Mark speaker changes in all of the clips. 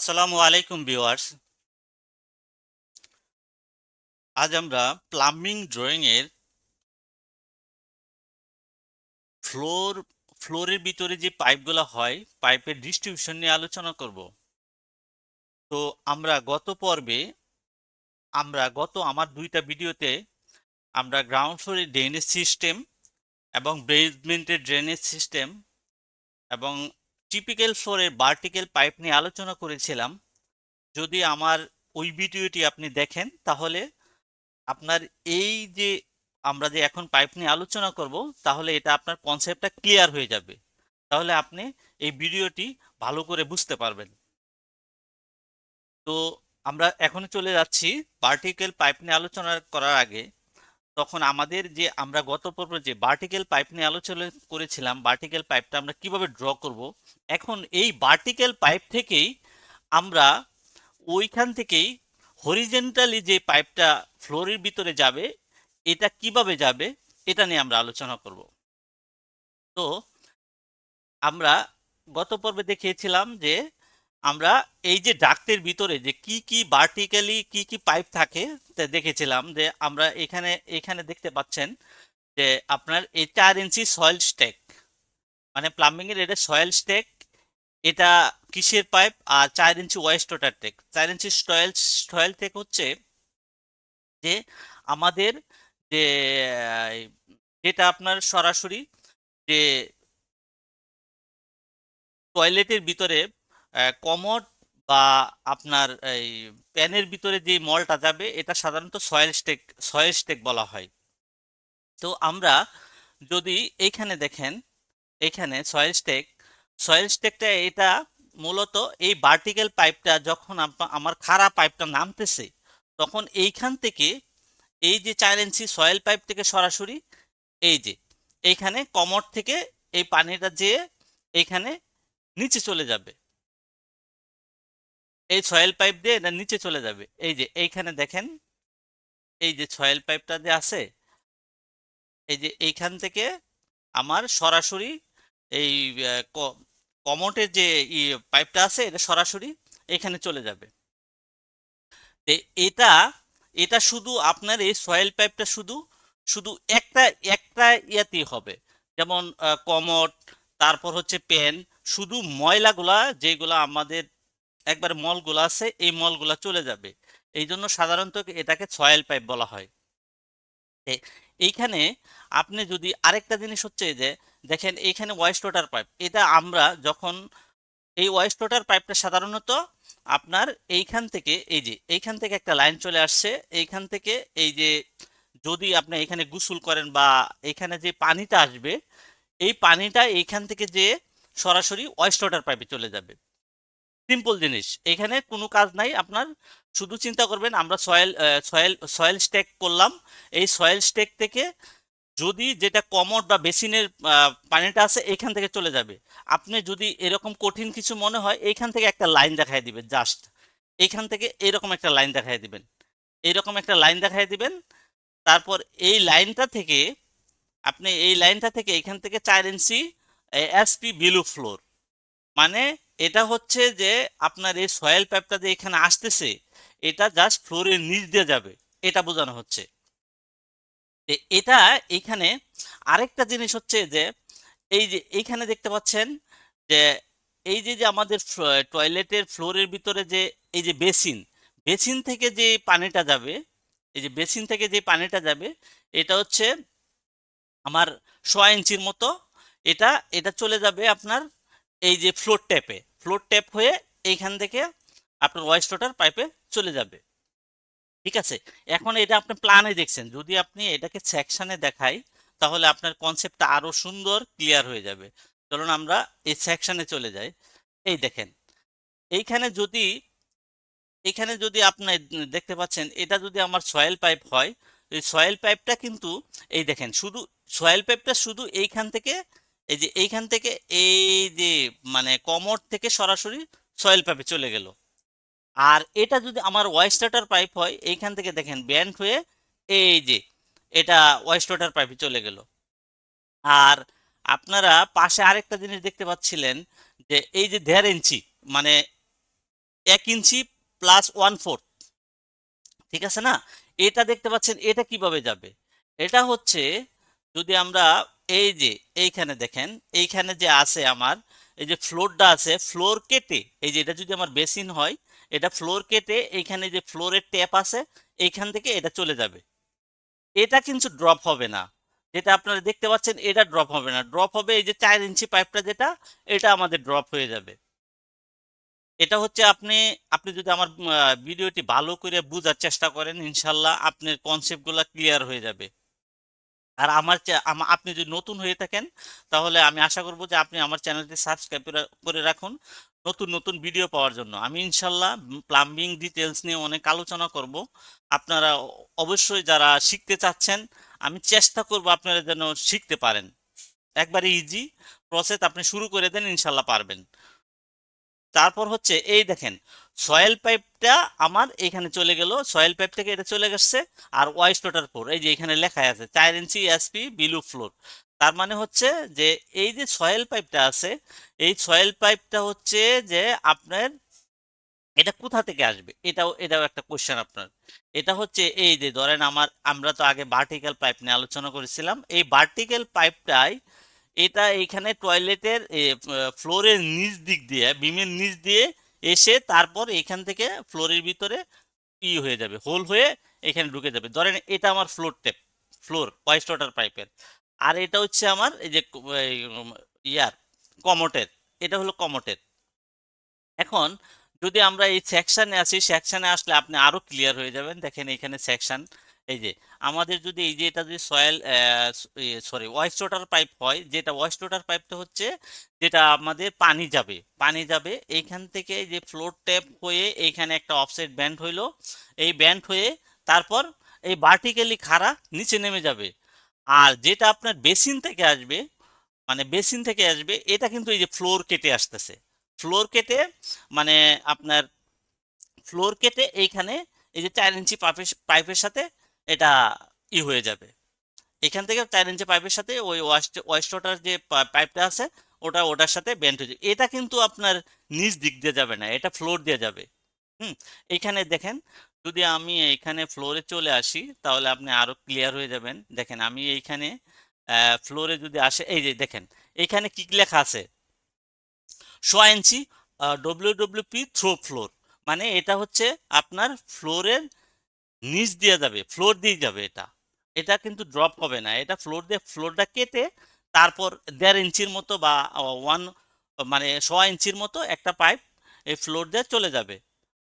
Speaker 1: আসসালামু আলাইকুম ভিউয়ার্স। আজ আমরা প্লাম্বিং ড্রয়িং এর ফ্লোর, ফ্লোরের ভিতরে যে পাইপগুলো হয়, পাইপের ডিস্ট্রিবিউশন নিয়ে আলোচনা করব। তো আমরা গত পর্বে, আমরা গত আমার দুইটা ভিডিওতে আমরা গ্রাউন্ড ফ্লোরের ড্রেনেজ সিস্টেম এবং বেসমেন্টের ড্রেনেজ সিস্টেম এবং টিপিক্যাল ফ্লোরের ভার্টিক্যাল পাইপ নিয়ে আলোচনা করেছিলাম। যদি আমার ওই ভিডিওটি আপনি দেখেন, তাহলে আপনার এই যে আমরা যে এখন পাইপ নিয়ে আলোচনা করব, তাহলে এটা আপনার কনসেপ্টটা ক্লিয়ার হয়ে যাবে। তাহলে আপনি এই ভিডিওটি ভালো করে বুঝতে পারবেন। তো আমরা এখন চলে যাচ্ছি। ভার্টিক্যাল পাইপ নিয়ে আলোচনা করার আগে তখন আমাদের যে আমরা গত পর্বে যে ভার্টিক্যাল পাইপ নিয়ে আলোচনা করেছিলাম ভার্টিক্যাল পাইপটা আমরা কীভাবে ড্র করব? এখন এই ভার্টিক্যাল পাইপ থেকেই আমরা ওইখান থেকেই হরিজেন্টালি যে পাইপটা ফ্লোরের ভিতরে যাবে, এটা কীভাবে যাবে, এটা নিয়ে আমরা আলোচনা করব। তো আমরা গত পর্বে দেখিয়েছিলাম যে আমরা এই যে ডাক্তের ভিতরে যে কি কি ভার্টিক্যালি কি কি পাইপ থাকে দেখেছিলাম যে আমরা এখানে এখানে দেখতে পাচ্ছেন যে আপনার এই চার ইঞ্চি সয়েল স্টেক মানে প্লাম্বিং এর এটা সয়েল স্টেক এটা কিসের পাইপ আর চার ইঞ্চি ওয়েস্ট ওয়াটার টেক চার ইঞ্চি স্টয়েল স্টয়েল টেক হচ্ছে যে আমাদের যে, যেটা আপনার সরাসরি যে টয়লেটের ভিতরে কমোড বা আপনার এই প্যানের ভিতরে যে মলটা যাবে, এটা সাধারণত সয়েল স্টেক সয়েল স্টেক বলা হয়। তো আমরা যদি এইখানে দেখেন, এইখানে সয়েল স্টেক সয়েল স্টেকটা এটা মূলত এই ভার্টিক্যাল পাইপটা যখন আমার খাড়া পাইপটা নামতেছে, তখন এইখান থেকে এই যে ইঞ্চি সয়েল পাইপ থেকে সরাসরি এই যে, এইখানে কমর থেকে এই পানিটা যেয়ে এইখানে নিচে চলে যাবে। এই সয়েল পাইপ দিয়ে এটা নিচে চলে যাবে। এই যে এইখানে দেখেন, এই যে সয়েল পাইপটা যে আছে, এই যে এইখান থেকে আমার সরাসরি এই কমোটের যে পাইপটা আছে, এটা সরাসরি এখানে চলে যাবে। এটা এটা শুধু আপনার এই সয়েল পাইপটা শুধু শুধু একটা একটা ইয়াতেই হবে। যেমন কমট, তারপর হচ্ছে পেন, শুধু ময়লাগুলা যেগুলা আমাদের একবার মলগুলো আছে, এই মলগুলো চলে যাবে। এই জন্য সাধারণত এটাকে সয়েল পাইপ বলা হয়। এইখানে আপনি যদি আরেকটা জিনিস হচ্ছে যে, দেখেন এইখানে ওয়েস্ট ওয়াটার পাইপ এটা আমরা যখন এই ওয়েস্ট ওয়াটার পাইপটা সাধারণত আপনার এইখান থেকে, এই যে, এইখান থেকে একটা লাইন চলে আসছে, এইখান থেকে এই যে, যদি আপনি এখানে গোসল করেন বা এখানে যে পানিটা আসবে, এই পানিটা এইখান থেকে যে সরাসরি ওয়েস্ট ওয়াটার পাইপে চলে যাবে। সিম্পল জিনিস। এখানে কোনো কাজ নাই, আপনার শুধু চিন্তা করবেন, আমরা সয়েল সয়েল সয়েল স্টেক করলাম। এই সয়েল স্টেক থেকে যদি যেটা কমোড বা বেসিনের পানিটা আছে, এখান থেকে চলে যাবে। আপনি যদি এরকম কঠিন কিছু মনে হয় এইখান থেকে একটা লাইন দেখাই দিবেন জাস্ট এইখান থেকে এরকম একটা লাইন দেখায় দিবেন। এইরকম একটা লাইন দেখাই দিবেন। তারপর এই লাইনটা থেকে, আপনি এই লাইনটা থেকে এখান থেকে চার ইঞ্চি এসপি বিলু ফ্লোর মানে এটা হচ্ছে যে আপনার এই সয়েল পাইপটা যে এখানে আসতেছে, এটা জাস্ট ফ্লোরের নিচ দিয়ে যাবে। এটা বোঝানো হচ্ছে। এটা এখানে আরেকটা জিনিস হচ্ছে যে, এই যে এইখানে দেখতে পাচ্ছেন যে, এই যে যে আমাদের টয়লেটের ফ্লোরের ভিতরে যে, এই যে বেসিন বেসিন থেকে যে পানিটা যাবে, এই যে বেসিন থেকে যে পানিটা যাবে, এটা হচ্ছে আমার সোয়া ইঞ্চির মতো। এটা এটা চলে যাবে আপনার এই যে ফ্লোর ট্যাপে ফ্লোর ট্যাপ হয়ে এইখান থেকে আপনার ওয়েস্ট ওয়াটার পাইপে চলে যাবে। ঠিক আছে? এখন এটা আপনি প্ল্যানে দেখছেন। যদি আপনি এটাকে সেকশনে দেখাই, তাহলে আপনার কনসেপ্টটা আরও সুন্দর ক্লিয়ার হয়ে যাবে। চলুন আমরা এই সেকশনে চলে যাই। এই দেখেন, এইখানে যদি এখানে যদি আপনি দেখতে পাচ্ছেন, এটা যদি আমার সয়েল পাইপ হয়, এই সয়েল পাইপটা কিন্তু, এই দেখেন, শুধু সয়েল পাইপটা শুধু এইখান থেকে এই যে এইখান থেকে এই যে মানে কমর থেকে সরাসরি সয়েল পাইপে চলে গেল। আর এটা যদি আমার ওয়েস্ট ওয়াটার পাইপ হয়, এইখান থেকে দেখেন ব্যান্ড হয়ে এই যে এটা ওয়েস্ট ওয়াটার পাইপে চলে গেল। আর আপনারা পাশে আরেকটা জিনিস দেখতে পাচ্ছিলেন যে এই যে দেড় ইঞ্চি মানে এক ইঞ্চি প্লাস ওয়ান ফোর্থ ঠিক আছে না? এটা দেখতে পাচ্ছেন, এটা কীভাবে যাবে? এটা হচ্ছে যদি আমরা এই যে, এইখানে দেখেন, এইখানে যে আছে আমার, এই যে ফ্লোরটা আছে, ফ্লোর কেটে, এই যে এটা যদি আমার বেসিন হয়, এটা ফ্লোর কেটে এইখানে যে ফ্লোরের ট্যাপ আছে, এইখান থেকে এটা চলে যাবে। এটা কিন্তু ড্রপ হবে না। যেটা আপনারা দেখতে পাচ্ছেন, এটা ড্রপ হবে না। ড্রপ হবে এই যে চার ইঞ্চি পাইপটা যেটা, এটা আমাদের ড্রপ হয়ে যাবে। এটা হচ্ছে আপনি আপনি যদি আমার ভিডিওটি ভালো করে বোঝার চেষ্টা করেন, ইনশাল্লাহ আপনার কনসেপ্টগুলো ক্লিয়ার হয়ে যাবে। আর আমার আপনি যদি নতুন হয়ে থাকেন, তাহলে আমি আশা করব যে আপনি আমার চ্যানেলটি সাবস্ক্রাইব করে রাখুন নতুন নতুন ভিডিও পাওয়ার জন্য। আমি ইনশাল্লাহ প্লাম্বিং ডিটেলস নিয়ে অনেক আলোচনা করব। আপনারা অবশ্যই যারা শিখতে চাচ্ছেন, আমি চেষ্টা করব আপনারা যেন শিখতে পারেন। একবারে ইজি প্রসেস আপনি শুরু করে দেন, ইনশাল্লাহ পারবেন। তারপর হচ্ছে, এই দেখেন সয়েল পাইপটা আমার এখানে চলে গেল। সয়েল পাইপ থেকে এটা চলে গেছে, আর ওয়াইস ওয়াটার ফ্লোর এই যে এখানে লেখা আছে, চার ইঞ্চি এসপি বিলু ফ্লোর তার মানে হচ্ছে যে, এই যে সয়েল পাইপটা আছে, এই সয়েল পাইপটা হচ্ছে যে আপনার, এটা কোথা থেকে আসবে? এটাও এটাও একটা কোয়েশ্চেন আপনার। এটা হচ্ছে, এই যে ধরেন আমার, আমরা তো আগে ভার্টিক্যাল পাইপ নিয়ে আলোচনা করেছিলাম, এই ভার্টিক্যাল পাইপটাই এটা এইখানে টয়লেটের ফ্লোরের নিচ দিক দিয়ে বিমের নিচ দিয়ে এসে তারপর এখান থেকে ফ্লোরের ভিতরে ই হয়ে যাবে হোল হয়ে এখানে ঢুকে যাবে। ধরেন এটা আমার floor trap floor waste water পাইপের আর এটা হচ্ছে আমার এই যে ইয়ার কমোটের এটা হলো কমোটের এখন যদি আমরা এই সেকশনে আসি সেকশনে আসলে আপনি আরও ক্লিয়ার হয়ে যাবেন। দেখেন এখানে সেকশন এই যে, আমাদের যদি এই যে এটা যদি soil sorry waste water pipe হয়, যেটা ওয়াইস্ট ওয়াটার পাইপটা হচ্ছে যেটা আমাদের পানি যাবে পানি যাবে, এইখান থেকে যে ফ্লোর ট্যাপ হয়ে এইখানে একটা অফসেট ব্যান্ড হইল, এই ব্যান্ড হয়ে তারপর এই ভার্টিক্যালি খাড়া নিচে নেমে যাবে। আর যেটা আপনার বেসিন থেকে আসবে মানে বেসিন থেকে আসবে, এটা কিন্তু এই যে ফ্লোর কেটে আসতেছে। ফ্লোর কেটে মানে আপনার ফ্লোর কেটে এইখানে এই যে চার ইঞ্চি পাইপের পাইপের সাথে এটা ই হয়ে যাবে। এখান থেকে চার ইঞ্চি পাইপের সাথে ওই ওয়াস্ট ওয়েস্ট ওয়াটার যে পাইপটা আছে, ওটা, ওটার সাথে বেন্ড হয়ে যাবে। এটা কিন্তু আপনার নিচ দিক দিয়ে যাবে না, এটা ফ্লোর দিয়ে যাবে। হুম? এইখানে দেখেন, যদি আমি এইখানে ফ্লোরে চলে আসি, তাহলে আপনি আরও ক্লিয়ার হয়ে যাবেন। দেখেন, আমি এইখানে ফ্লোরে যদি আসে, এই যে দেখেন এইখানে কি লেখা আছে? সোয়া inch W W P through floor মানে এটা হচ্ছে আপনার ফ্লোরের নিচ দিয়ে যাবে ফ্লোর দিয়ে যাবে এটা। এটা কিন্তু ড্রপ হবে না, এটা ফ্লোর দিয়ে ফ্লোরটা কেটে তারপর দেড় ইঞ্চির মতো বা ওয়ান মানে সোয়া ইঞ্চির মতো একটা পাইপ এই ফ্লোর দিয়ে চলে যাবে।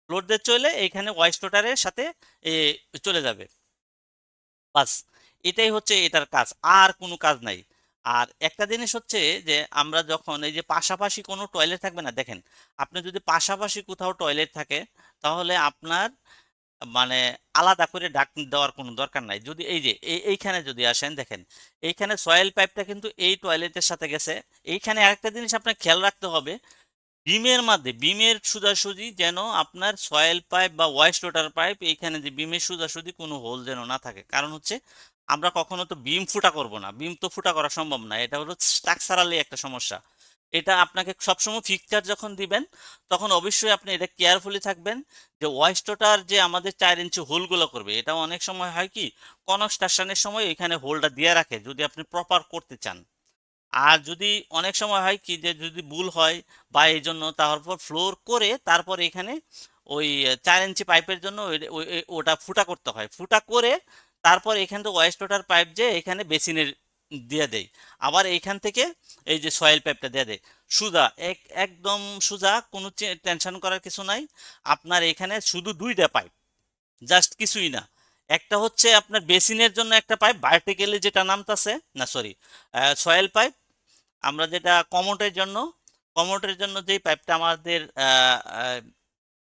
Speaker 1: ফ্লোর দিয়ে চলে এইখানে ওয়াইস্ট ওয়াটারের সাথে চলে যাবে। বাস, এটাই হচ্ছে এটার কাজ, আর কোনো কাজ নাই। আর একটা জিনিস হচ্ছে যে, আমরা যখন এই যে পাশাপাশি কোনো টয়লেট থাকবে না, দেখেন, আপনি যদি পাশাপাশি কোথাও টয়লেট থাকে, তাহলে আপনার মানে আলাদা করে ডাক দেওয়ার কোনো দরকার নাই। যদি এই যে, এই, এইখানে যদি আসেন, দেখেন, এইখানে সয়েল পাইপটা কিন্তু এই টয়লেটের সাথে গেছে। এইখানে আরেকটা জিনিস আপনার খেয়াল রাখতে হবে, বিমের মধ্যে বিমের সোজাসুজি যেন আপনার সয়েল পাইপ বা ওয়েস্ট ওয়াটার পাইপ এইখানে যে বিমের সোজাসুজি কোনো হোল যেন না থাকে। কারণ হচ্ছে, আমরা কখনো তো বিম ফুটা করব না। বিম তো ফুটা করা সম্ভব না। এটা হলো স্ট্রাকচারালি একটা সমস্যা। এটা আপনাকে সবসময় ফিক্সচার যখন দিবেন, তখন অবশ্যই আপনি এটা কেয়ারফুলি থাকবেন যে ওয়েস্ট ওয়াটার যে আমাদের চার ইঞ্চি হোলগুলো করবে এটা অনেক সময় হয় কি কনস্ট্রাকশনের সময় এখানে হোলটা দিয়ে রাখে যদি আপনি প্রপার করতে চান। আর যদি অনেক সময় হয় কি যে যদি ভুল হয় বা এই জন্য তারপর ফ্লোর করে তারপর এখানে ওই চার ইঞ্চি পাইপের জন্য ওটা ফুটা করতে হয়। ফুটা করে তারপর এখান থেকে ওয়েস্ট ওয়াটার পাইপ যে এখানে বেসিনের দিয়ে দেয় আবার এইখান থেকে এই যে সয়েল পাইপটা দিয়ে দেয় সুজা, এক, একদম সুজা, কোনো টেনশন করার কিছু নাই। আপনার এখানে শুধু দুইটা পাইপ জাস্ট কিছুই না। একটা হচ্ছে আপনার বেসিনের জন্য একটা পাইপ ভার্টিক্যালি যেটা নামতাছে, না সরি সয়েল পাইপ আমরা যেটা কমোটের জন্য কমোটের জন্য যেই পাইপটা আমাদের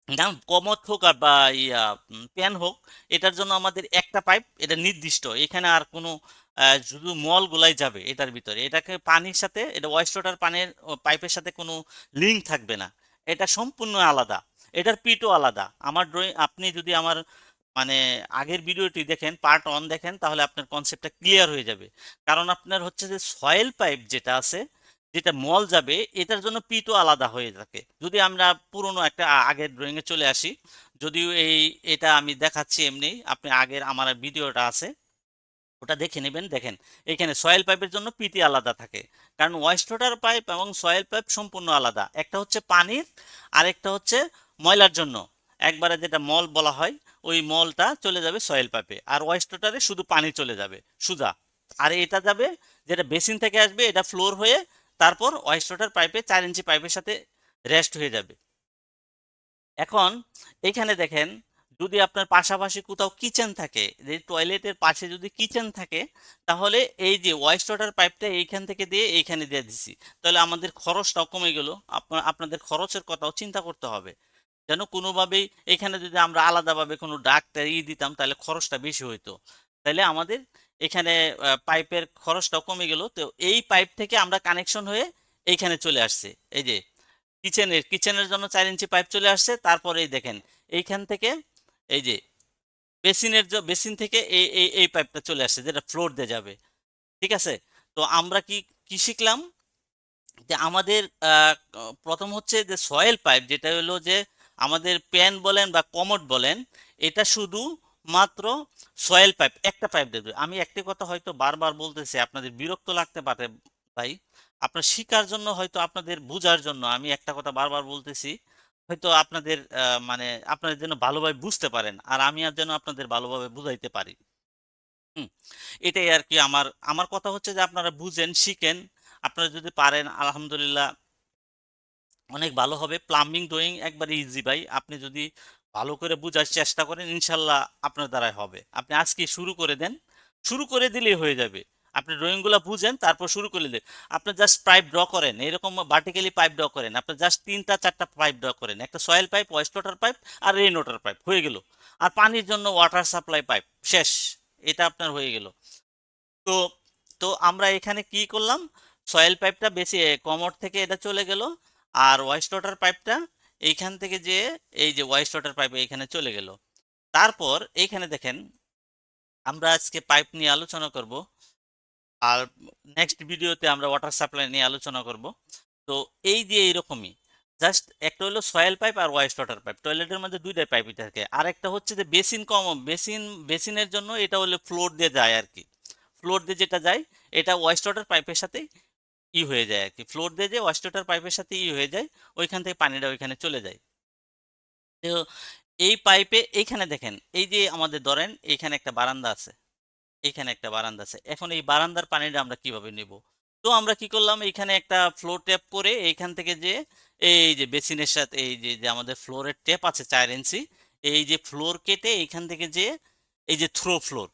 Speaker 1: নাম কমোট হোক আর বা ইয়া প্যান হোক, এটার জন্য আমাদের একটা পাইপ এটা নির্দিষ্ট। এখানে আর কোনো শুধু মলগুলাই যাবে এটার ভিতরে। এটাকে পানির সাথে, এটা ওয়েস্ট ওয়াটার পানির পাইপের সাথে কোনো লিঙ্ক থাকবে না। এটা সম্পূর্ণ আলাদা। এটার পিটও আলাদা। আমার ড্রয়িং, আপনি যদি আমার মানে আগের ভিডিওটি দেখেন, পার্ট অন দেখেন, তাহলে আপনার কনসেপ্টটা ক্লিয়ার হয়ে যাবে। কারণ আপনার হচ্ছে যে সয়েল পাইপ যেটা আছে, যেটা মল যাবে, এটার জন্য পিটও আলাদা হয়ে থাকে। যদি আমরা পুরনো একটা আগের ড্রয়িংয়ে চলে আসি, যদিও এই, এটা আমি দেখাচ্ছি এমনি, আপনি আগের, আমার ভিডিওটা আছে ওটা দেখে নেবেন। দেখেন, এখানে সয়েল পাইপের জন্য পিটি আলাদা থাকে। কারণ ওয়েস্ট ওয়াটার পাইপ এবং সয়েল পাইপ সম্পূর্ণ আলাদা। একটা হচ্ছে পানির আর একটা হচ্ছে ময়লার জন্য। একবারে যেটা মল বলা হয়, ওই মলটা চলে যাবে সয়েল পাইপে আর ওয়েস্ট ওয়াটারে শুধু পানি চলে যাবে, সুজা। আর এটা যাবে, যেটা বেসিন থেকে আসবে, এটা ফ্লোর হয়ে তারপর ওয়েস্ট ওয়াটার পাইপে চার ইঞ্চি পাইপের সাথে রেস্ট হয়ে যাবে। এখন, এখানে দেখেন যদি আপনার পাশাপাশি কোথাও কিচেন থাকে, যে টয়লেটের পাশে যদি কিচেন থাকে, তাহলে এই যে ওয়েস্ট ওয়াটার পাইপটা এইখান থেকে দিয়ে এইখানে দিয়ে দিছি। তাহলে আমাদের খরচটাও কমে গেল, আপনার, আপনাদের খরচের কথাও চিন্তা করতে হবে। যেন কোনোভাবেই এখানে যদি আমরা আলাদাভাবে কোনো ডাকটা ই দিতাম, তাহলে খরচটা বেশি হইতো। তাহলে আমাদের এখানে পাইপের খরচটাও কমে গেল। তো এই পাইপ থেকে আমরা কানেকশন হয়ে এইখানে চলে আসছে। এই যে কিচেনের কিচেনের জন্য চার ইঞ্চি পাইপ চলে আসছে। তারপরেই দেখেন, এইখান থেকে এই যে, বেসিনের বেসিন থেকে এই এই এই পাইপটা চলে আসছে, যেটা ফ্লোর দিয়ে যাবে, ঠিক আছে? তো আমরা কি কি শিখলাম? যে আমাদের প্রথম হচ্ছে যে সয়েল পাইপ যেটা হলো যে আমাদের প্যান বলেন বা কমোড বলেন, এটা শুধু মাত্র সয়েল পাইপ একটা পাইপ দেবে। আমি একটি কথা হয়তো বারবার বলতেছি, আপনাদের বিরক্ত লাগতে পারে ভাই। আপনার শিকার জন্য হয়তো আপনাদের বোঝার জন্য আমি একটা কথা বারবার বলতেছি। হয়তো আপনাদের মানে আপনাদের যেন ভালোভাবে বুঝতে পারেন আর আমি আর যেন আপনাদের ভালোভাবে বুঝাইতে পারি। হুম, এটাই আর কি আমার আমার কথা হচ্ছে যে আপনারা বুঝেন, শিখেন। আপনারা যদি পারেন, আলহামদুলিল্লাহ অনেক ভালো হবে। প্লাম্বিং ড্রয়িং একবারে ইজি ভাই। আপনি যদি ভালো করে বোঝার চেষ্টা করেন, ইনশাল্লাহ আপনার দ্বারাই হবে। আপনি আজকে শুরু করে দেন। শুরু করে দিলেই হয়ে যাবে। আপনি ড্রয়িংগুলো বুঝেন, তারপর শুরু করে দেন আপনি জাস্ট পাইপ ড্র করেন, এরকম ভার্টিক্যালি পাইপ ড্র করেন। আপনি জাস্ট তিনটা, চারটা পাইপ ড্র করেন। একটা soil pipe waste water pipe আর রেইন ওয়াটার পাইপ হয়ে গেল। আর পানির জন্য ওয়াটার সাপ্লাই পাইপ শেষ। এটা আপনার হয়ে গেল। তো তো আমরা এখানে কি করলাম? সয়েল পাইপটা বেশি কমোড থেকে এটা চলে গেল। আর ওয়েস্ট ওয়াটার পাইপটা এইখান থেকে যে, এই যে ওয়েস্ট ওয়াটার পাইপ এইখানে চলে গেল। তারপর এইখানে দেখেন, আমরা আজকে পাইপ নিয়ে আলোচনা করব। আর নেক্সট ভিডিওতে আমরা ওয়াটার সাপ্লাই নিয়ে আলোচনা করব। তো এই যে এইরকমই জাস্ট একটা হলো সয়েল পাইপ আর ওয়েস্ট ওয়াটার পাইপ টয়লেটের মধ্যে দুইটাই পাইপই থাকে। আর একটা হচ্ছে যে বেসিন কম বেসিন বেসিনের জন্য এটা হলো ফ্লোর দিয়ে যায় আর কি। ফ্লোর দিয়ে যেটা যায়, এটা ওয়েস্ট ওয়াটার পাইপের সাথে ই হয়ে যায় আর কি। ফ্লোর দিয়ে যে ওয়েস্ট ওয়াটার পাইপের সাথে ই হয়ে যায়, ওইখান থেকে পানিটা ওইখানে চলে যায়। তো এই পাইপে এইখানে দেখেন, এই যে আমাদের ধরেন, এইখানে একটা বারান্দা আছে। এইখানে একটা বারান্দা আছে। এখন এই বারান্দার পানিটা আমরা কীভাবে নেব? তো আমরা কি করলাম এইখানে একটা ফ্লোর ট্যাপ করে এইখান থেকে যে, এই যে বেসিনের সাথে, এই যে যে আমাদের ফ্লোরের ট্যাপ আছে চার ইঞ্চি এই যে ফ্লোর কেটে এইখান থেকে যে, এই যে থ্রো ফ্লোর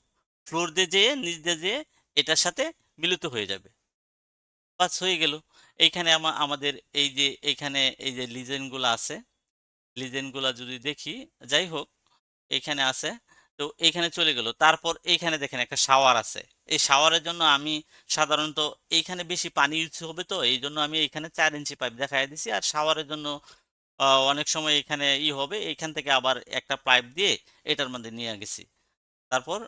Speaker 1: ফ্লোর দিয়ে যেয়ে নিচ দিয়ে যেয়ে এটার সাথে মিলিত হয়ে যাবে। বাস হয়ে গেল। এইখানে আমা- আমাদের এই যে এইখানে এই যে লিজেনগুলো আছে লিজেনগুলো যদি দেখি, যাই হোক, এখানে আছে তো এইখানে চলে গেল। তারপর এইখানে দেখেন একটা শাওয়ার আছে। এই শাওয়ারের জন্য আমি সাধারণত এইখানে বেশি পানি ইউজ হবে তো, এই জন্য আমি এইখানে চার ইঞ্চি পাইপ দেখাই দিছি। আর শাওয়ারের জন্য অনেক সময় এখানে ই হবে, এইখান থেকে আবার একটা পাইপ দিয়ে এটার মধ্যে নিয়ে গেছি। তারপর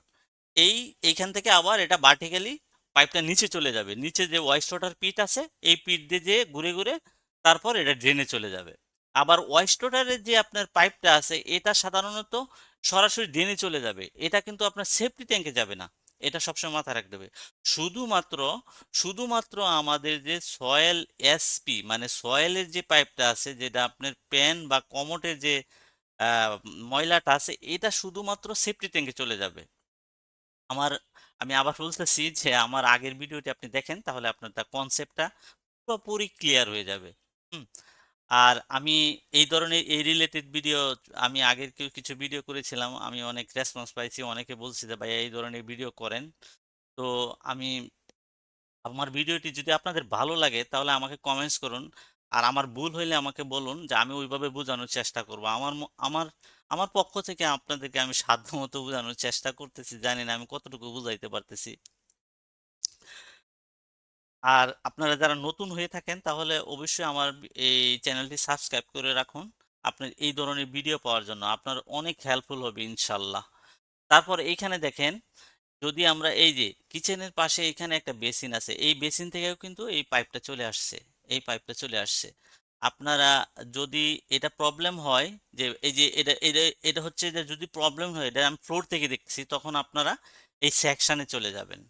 Speaker 1: এই, এইখান থেকে আবার এটা ভার্টিক্যালি পাইপটা নিচে চলে যাবে। নিচে যে ওয়েস্ট ওয়াটার পিট আছে, এই পিট দিয়ে যে ঘুরে ঘুরে তারপর এটা ড্রেনে চলে যাবে। আবার ওয়েস্ট ওয়াটারের যে আপনার পাইপটা আছে, এটা সাধারণত সরাসরি ড্রেনে চলে যাবে। এটা কিন্তু আপনার সেফটি ট্যাঙ্কে যাবে না। এটা সবসময় মাথায় রাখতে হবে। শুধুমাত্র শুধুমাত্র আমাদের যে সয়েল এসপি মানে সয়েলের যে পাইপটা আছে, যেটা আপনার প্যান বা কমোটের যে ময়লাটা আছে, এটা শুধুমাত্র সেফটি ট্যাঙ্কে চলে যাবে। আমার, আমি আবার বলতেছি যে আমার আগের ভিডিওটি আপনি দেখেন, তাহলে আপনার তার কনসেপ্টটা পুরোপুরি ক্লিয়ার হয়ে যাবে। হুম। আর আমি এই ধরনের, এই রিলেটেড ভিডিও আমি আগের কেউ, কিছু ভিডিও করেছিলাম, আমি অনেক রেসপন্স পাইছি, অনেকে বলছি যে ভাই এই ধরনের ভিডিও করেন। তো আমি, আমার ভিডিওটি যদি আপনাদের ভালো লাগে, তাহলে আমাকে কমেন্টস করুন। আর আমার ভুল হইলে আমাকে বলুন যে, আমি ওইভাবে বোঝানোর চেষ্টা করব। আমার আমার আমার পক্ষ থেকে আপনাদেরকে আমি সাধ্যমতো বোঝানোর চেষ্টা করতেছি, জানি না আমি কতটুকু বুঝাইতে পারতেছি। আর আপনারা যারা নতুন হয়ে থাকেন, তাহলে অবশ্যই আমার এই চ্যানেলটি সাবস্ক্রাইব করে রাখুন। আপনার এই ধরনের ভিডিও পাওয়ার জন্য আপনার অনেক হেল্পফুল হবে ইনশাল্লাহ। তারপর এইখানে দেখেন, যদি আমরা এই যে কিচেনের পাশে এখানে একটা বেসিন আছে, এই বেসিন থেকেও কিন্তু এই পাইপটা চলে আসছে, এই পাইপটা চলে আসছে। আপনারা যদি এটা প্রবলেম হয়, যে এই যে এটা এটা এটা হচ্ছে যে যদি প্রবলেম হয়, এটা আমি ফ্লোর থেকে দেখছি, তখন আপনারা এই সেকশনে চলে যাবেন।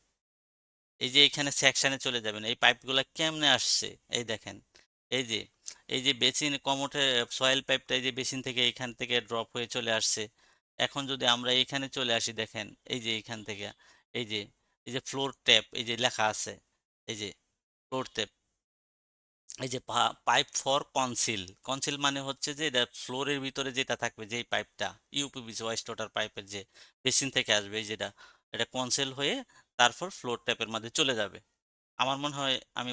Speaker 1: এই যে এখানে সেকশনে চলে যাবেন, এই পাইপগুলো কেমনে আসছে? এই দেখেন, এই যে এই যে বেসিন কমোটে সয়েল পাইপটা এই যে বেসিন থেকে এখান থেকে ড্রপ হয়ে চলে আসছে। এখন যদি আমরা এইখানে চলে আসি, দেখেন, এই যে এইখান থেকে, এই যে এই যে ফ্লোর ট্যাপ এই যে লেখা আছে, এই যে ফ্লোর ট্যাপ এই যে পাইপ ফর কনসিল কনসিল মানে হচ্ছে যে এটা ফ্লোরের ভিতরে যেটা থাকবে, যেই পাইপটা ইউপিভিসি ওয়াইস্ট ওয়াটার পাইপের যে বেসিন থেকে আসবে, এই যেটা, এটা কনসিল হয়ে তারপর ফ্লোর ট্যাপের মধ্যে চলে যাবে। আমার মনে হয় আমি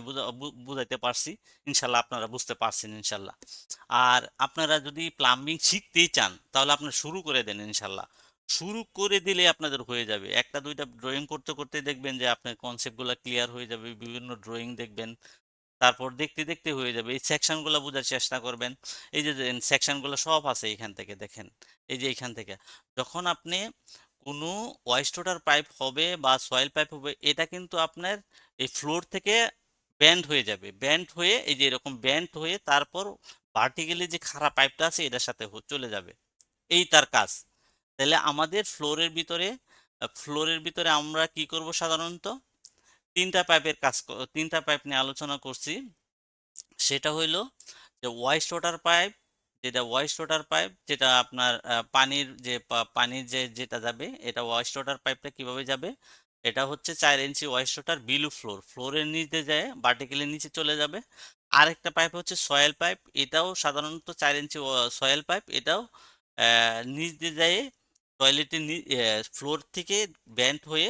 Speaker 1: বুঝাইতে পারছি। ইনশাল্লাহ আপনারা বুঝতে পারছেন ইনশাল্লাহ। আর আপনারা যদি প্লাম্বিং শিখতেই চান, তাহলে আপনারা শুরু করে দেন ইনশাল্লাহ। শুরু করে দিলে আপনাদের হয়ে যাবে। একটা, দুইটা ড্রয়িং করতে করতে দেখবেন যে আপনার কনসেপ্টগুলো ক্লিয়ার হয়ে যাবে, বিভিন্ন ড্রয়িং দেখবেন। তারপর দেখতে দেখতে হয়ে যাবে। এই সেকশনগুলো বোঝার চেষ্টা করবেন। এই যে সেকশনগুলো সব আছে এখান থেকে দেখেন। এই যে এখান থেকে। যখন আপনি কোনো ওয়াইস্টোটার পাইপ হবে বা সয়েল পাইপ হবে, এটা কিন্তু আপনার এই ফ্লোর থেকে ব্যান্ড হয়ে যাবে। ব্যান্ড হয়ে এই যে এরকম ব্যান্ড হয়ে তারপর ভার্টিক্যালি যে খারাপ পাইপটা আছে, এটার সাথে চলে যাবে। এই তার কাজ। তাহলে আমাদের ফ্লোরের ভিতরে ফ্লোরের ভিতরে আমরা কি করব সাধারণত? তিনটা পাইপের কাজ তিনটা পাইপ নিয়ে আলোচনা করছি। সেটা হইল যে ওয়াইস্ট ওয়াটার পাইপ যেটা ওয়াইস্ট ওয়াটার পাইপ যেটা আপনার পানির যে পানির যে যেটা যাবে, এটা ওয়াইস্ট ওয়াটার পাইপটা কীভাবে যাবে? এটা হচ্ছে চার inch waste water below floor ফ্লোরের নিচে যায় ভার্টিক্যালি নিচে চলে যাবে। আরেকটা পাইপ হচ্ছে সয়েল পাইপ এটাও সাধারণত চার ইঞ্চি সয়েল পাইপ এটাও নিচ দিয়ে যায় টয়লেটের ফ্লোর থেকে ব্যান্ড হয়ে,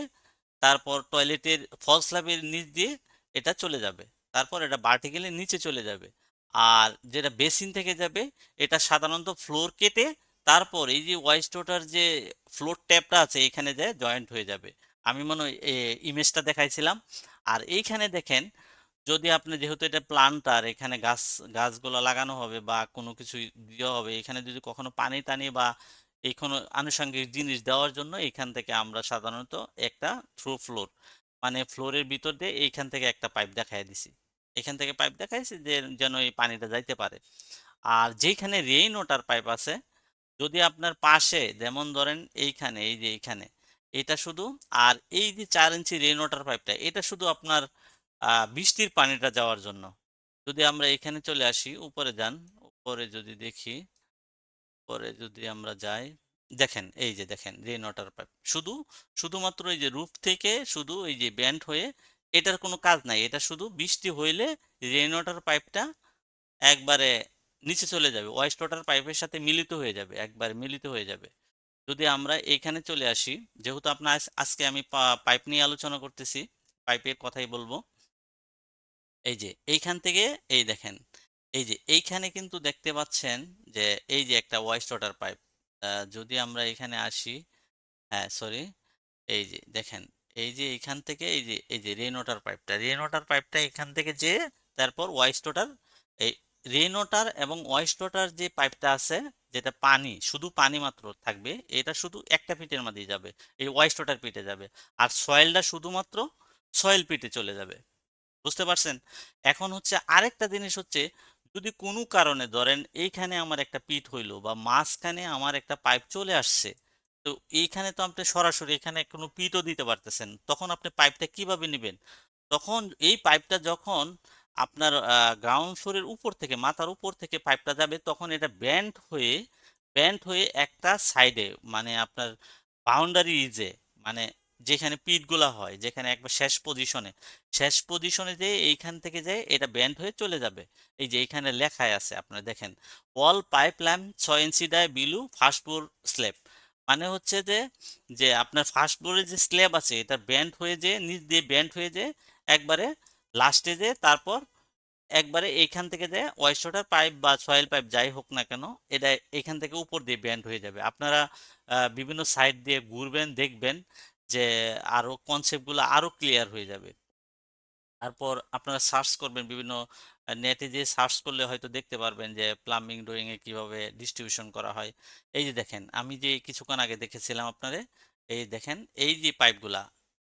Speaker 1: তারপর টয়লেটের ফল স্ল্যাবের নিচ দিয়ে এটা চলে যাবে। তারপর এটা ভার্টিক্যালি নিচে চলে যাবে। আর যেটা বেসিন থেকে যাবে, এটা সাধারণত ফ্লোর কেটে তারপর এই যে ওয়াইস্ট ওয়াটার যে ফ্লোর ট্যাপটা আছে, এখানে যায় জয়েন্ট হয়ে যাবে। আমি মনে হয় ইমেজটা দেখাইছিলাম। আর এইখানে দেখেন, যদি আপনি যেহেতু এটা প্লান্টার, এখানে গাছ, গাছগুলো লাগানো হবে বা কোনো কিছু দেওয়া হবে, এখানে যদি কখনো পানি টানি বা এই কোনো আনুষঙ্গিক জিনিস দেওয়ার জন্য, এখান থেকে আমরা সাধারণত একটা থ্রু ফ্লোর মানে ফ্লোরের ভিতর দিয়ে এইখান থেকে একটা পাইপ দেখাই দিছি। এখান থেকে পাইপ দেখাইছি যে যেন এই পানিটা যাইতে পারে। আর যেখানে রেইন ওয়াটার পাইপ আছে, যদি আপনার পাশে, যেমন ধরেন এইখানে, এই যে এইখানে, এটা শুধু, আর এই যে চার ইঞ্চি রেইন ওয়াটার পাইপটা এটা শুধু আপনার বৃষ্টির পানিটা যাওয়ার জন্য। যদি আমরা এখানে চলে আসি, উপরে যান, উপরে যদি দেখি পরে যদি আমরা যাই, দেখেন, এই যে দেখেন রেইন ওয়াটার পাইপ শুধু, শুধুমাত্র এই যে রূপ থেকে শুধু এই যে ব্যান্ড হয়ে এটার কোনো কাজ নাই। এটা শুধু বৃষ্টি হইলে রেন ওয়াটার পাইপটা একবারে নিচে চলে যাবে। ওয়েস্ট ওয়াটার পাইপের সাথে মিলিত হয়ে যাবে, একবারে মিলিত হয়ে যাবে। যদি আমরা এখানে চলে আসি, যেহেতু আপনার আজ- আজকে আমি পাইপ নিয়ে আলোচনা করতেছি পাইপের কথাই বলব। এই যে, এইখান থেকে, এই দেখেন, এই যে, এইখানে কিন্তু দেখতে পাচ্ছেন যে, এই যে একটা ওয়েস্ট ওয়াটার পাইপ যদি আমরা এখানে আসি হ্যাঁ সরি এই যে, দেখেন এই যে এখান থেকে এই যে এই যে রেন ওয়াটার পাইপটা রেন ওয়াটার পাইপটা এখান থেকে যে, তারপর ওয়েস্ট ওয়াটার এই রেন ওয়াটার এবং ওয়েস্ট ওয়াটার যে পাইপটা আছে, যেটা পানি, শুধু পানি মাত্র থাকবে, এটা শুধু একটা পিটের মধ্যেই যাবে, এই ওয়েস্ট ওয়াটার পিটে যাবে, আর সয়েলটা শুধুমাত্র সয়েল পিটে চলে যাবে, বুঝতে পারছেন? এখন হচ্ছে আরেকটা জিনিস হচ্ছে, যদি কোনো কারণে ধরেন এইখানে আমার একটা পিট হইল বা মাঝখানে আমার একটা পাইপ চলে আসছে তো এইখানে তো আপনি সরাসরি এখানে কোনো পিটও দিতে পারতেছেন। তখন আপনি পাইপটা কীভাবে নেবেন? তখন এই পাইপটা যখন আপনার গ্রাউন্ড ফ্লোরের উপর থেকে, মাথার উপর থেকে পাইপটা যাবে, তখন এটা ব্যান্ড হয়ে ব্যান্ড হয়ে একটা সাইডে মানে আপনার বাউন্ডারি ইজে মানে যেখানে পিটগুলা হয়, যেখানে একবার শেষ পজিশনে শেষ পজিশনে যে এইখান থেকে যায় এটা ব্যান্ড হয়ে চলে যাবে। এই যে এইখানে লেখায় আছে, আপনারা দেখেন ওয়াল পাইপ ল্যাম্প ছয় inch dia below first floor slab মানে হচ্ছে যে যে আপনার ফার্স্ট ফ্লোরের যে স্ল্যাব আছে, এটা ব্যান্ড হয়ে যে নিচ দিয়ে ব্যান্ড হয়ে যে একবারে লাস্টে যে তারপর একবারে এইখান থেকে যে ওয়াইশটার পাইপ বা সয়েল পাইপ যাই হোক না কেন, এটা এখান থেকে উপর দিয়ে ব্যান্ড হয়ে যাবে। আপনারা বিভিন্ন সাইড দিয়ে ঘুরবেন, দেখবেন যে আরও কনসেপ্টগুলো আরও ক্লিয়ার হয়ে যাবে। তারপর আপনারা সার্চ করবেন বিভিন্ন নেটে যে সার্চ করলে হয়তো দেখতে পারবেন যে প্লাম্বিং ড্রয়িং এ কীভাবে ডিস্ট্রিবিউশন করা হয়। এই যে দেখেন, আমি যে কিছুক্ষণ আগে দেখেছিলাম আপনারে, এই দেখেন, এই যে পাইপগুলা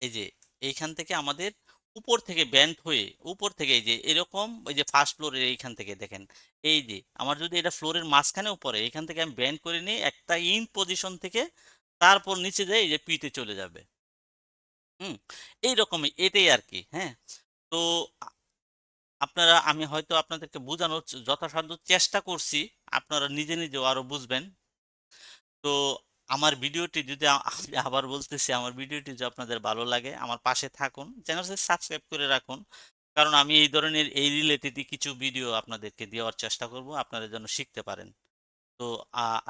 Speaker 1: এই যে এইখান থেকে আমাদের উপর থেকে ব্যান্ড হয়ে, উপর থেকে এই যে এরকম ওই যে ফার্স্ট ফ্লোরের এইখান থেকে দেখেন, এই যে আমার যদি এটা ফ্লোরের মাঝখানেও পড়ে এখান থেকে আমি ব্যান্ড করে নিই একটা ইন পজিশন থেকে তারপর নিচে যায় এই যে পিতে চলে যাবে। হুম, এইরকমই, এটাই আর কি হ্যাঁ। তো আপনারা, আমি হয়তো আপনাদেরকে বোঝানোর যথাসাধ্য চেষ্টা করছি। আপনারা নিজে নিজেও আরও বুঝবেন। তো আমার ভিডিওটি যদি আমি আবার বলতেছি, আমার ভিডিওটি যদি আপনাদের ভালো লাগে, আমার পাশে থাকুন। চ্যানেলটি সাবস্ক্রাইব করে রাখুন। কারণ আমি এই ধরনের, এই রিলেটেডই কিছু ভিডিও আপনাদেরকে দেওয়ার চেষ্টা করব, আপনারা যেন শিখতে পারেন। তো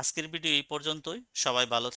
Speaker 1: আজকের ভিডিও এই পর্যন্তই। সবাই ভালো